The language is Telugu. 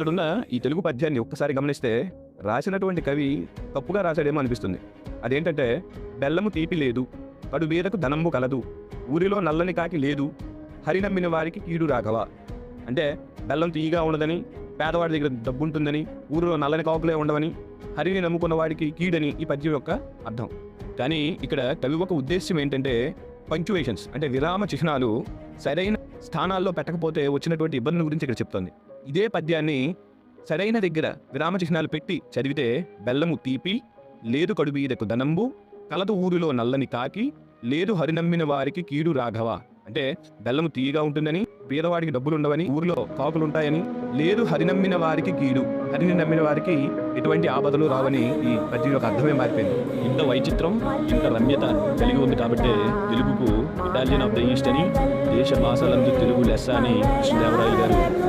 ఇక్కడున్న ఈ తెలుగు పద్యాన్ని ఒక్కసారి గమనిస్తే రాసినటువంటి కవి తప్పుగా రాశాడేమో అనిపిస్తుంది. అదేంటంటే బెల్లము తీపి లేదు కడుబీరకు ధనంబు కలదు ఊరిలో నల్లని కాకి లేదు హరి నమ్మిన వారికి కీడు రాఘవ. అంటే బెల్లం తీయగా ఉండదని పేదవాడి దగ్గర డబ్బు ఉంటుందని ఊరిలో నల్లని కాకులే ఉండవని హరిని నమ్ముకున్న వాడికి కీడని ఈ పద్యం యొక్క అర్థం. కానీ ఇక్కడ కవి ఒక ఉద్దేశ్యం ఏంటంటే పంక్చువేషన్స్ అంటే విరామ చిహ్నాలు సరైన స్థానాల్లో పెట్టకపోతే వచ్చినటువంటి ఇబ్బందుల గురించి ఇక్కడ చెప్తోంది. ఇదే పద్యాన్ని సరైన దగ్గర విరామ చిహ్నాలు పెట్టి చదివితే బెల్లము తీపి లేదు కడుబీదకు ధనంబు కలదు ఊరిలో నల్లని కాకి లేదు హరినమ్మిన వారికి కీడు రాఘవ. అంటే బెల్లము తీయగా ఉంటుందని పేదవాడికి డబ్బులు ఉండవని ఊరిలో కాకులు ఉంటాయని లేదు హరినమ్మిన వారికి కీడు హరిని నమ్మిన వారికి ఎటువంటి ఆపదలు రావని ఈ పద్యం యొక్క అర్థమే మారిపోయింది. ఇంత వైచిత్రం ఇంత రమ్యత కలిగి ఉంది కాబట్టి తెలుగుకు ఇటాలియన్ ఆఫ్ ద ఈస్ట్ అని దేశ భాషలందు తెలుగు లెస్స అని కృష్ణదేవరాయలు గారు